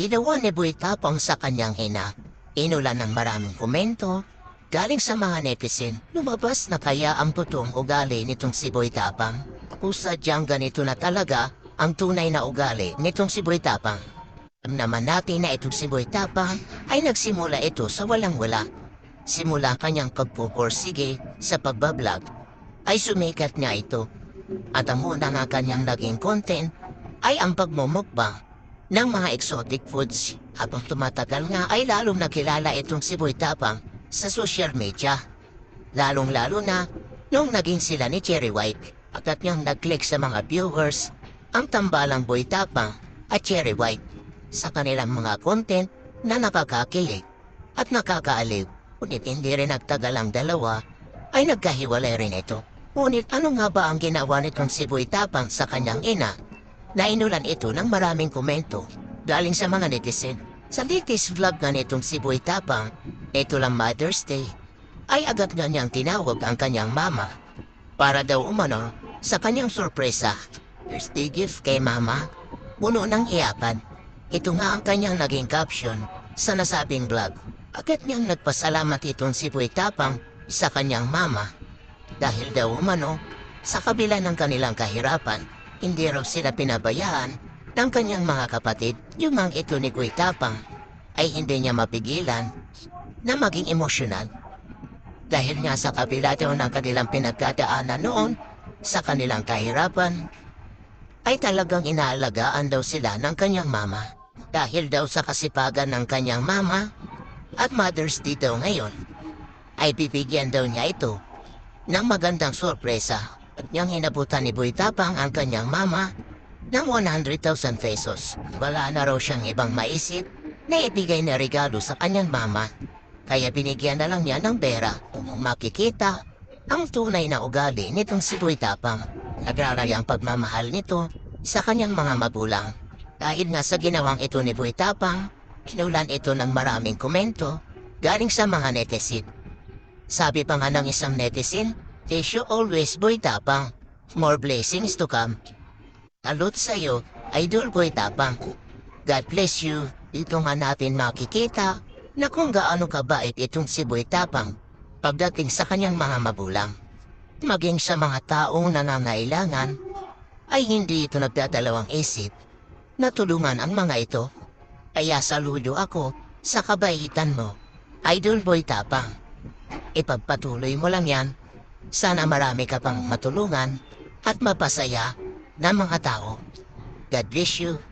Ginawa ni Boy Tapang sa kanyang ina. Inulan ng maraming komento. Galing sa mga netizen, lumabas na kaya ang totoong ugali nitong si Boy Tapang. Kung sadyang ganito na talaga ang tunay na ugali nitong si Boy Tapang. Alam naman natin na itong si Boy Tapang ay nagsimula ito sa walang-wala. Simula kanyang pagpupursige sa pagbablog ay sumikat niya ito. At ang una nga kanyang naging content ay ang pagmumukbang ng mga exotic foods. Habang tumatagal nga ay lalong nakilala itong si Boy Tapang sa social media. Lalong-lalo na nung naging sila ni Cherry White. Agad niyang nag-click sa mga viewers ang tambalang Boy Tapang at Cherry White sa kanilang mga content na nakakakilig at nakakaaliw. Ngunit hindi rin nagtagal ang dalawa ay nagkahiwalay rin ito. Ngunit ano nga ba ang ginawa nitong si Boy Tapang sa kanyang ina? Nainulan ito ng maraming komento galing sa mga netizen. Sa latest vlog nga nitong si Boy Tapang, ito lang Mother's Day, ay agad nga niyang tinawag ang kanyang mama para daw umano sa kanyang sorpresa. Birthday gift kay mama, puno ng iyakan. Ito nga ang kanyang naging caption sa nasabing vlog. Agad niyang nagpasalamat itong si Boy Tapang sa kanyang mama dahil daw umano sa kabila ng kanilang kahirapan, hindi raw sila pinabayaan ng kanyang mga kapatid. Yung mga ito ni Boy Tapang ay hindi niya mapigilan na maging emosyonal. Dahil nga sa kabila ng kanilang pinagdadaanan noon sa kanilang kahirapan, ay talagang inaalagaan daw sila ng kanyang mama. Dahil daw sa kasipagan ng kanyang mama at Mother's daw ngayon, ay bibigyan daw niya ito ng magandang sorpresa at niyang hinabutan ni Boy ang kanyang mama ng 100,000 pesos. Wala na raw siyang ibang maisip na ibigay na regalo sa kanyang mama. Kaya binigyan na lang niya ng pera makikita ang tunay na ugali nitong si Boy Tapang. Nagraray ang pagmamahal nito sa kanyang mga magulang. Dahil nga sa ginawang ito ni Boy Tapang, kinulan ito ng maraming komento galing sa mga netizen. Sabi pa nga ng isang netizen, Tissue always boy tapang. More blessings to come. Salute sa'yo, Idol Boy Tapang. God bless you. Dito nga natin makikita na kung gaano kabait itong si Boy Tapang pagdating sa kanyang mga magulang. Maging sa mga taong nangangailangan, ay hindi ito nagdadalawang isip na tulungan ang mga ito. Kaya saludo ako sa kabaitan mo, Idol Boy Tapang. Ipagpatuloy mo lang yan. Sana marami ka pang matulungan at mapasaya ng mga tao. God bless you.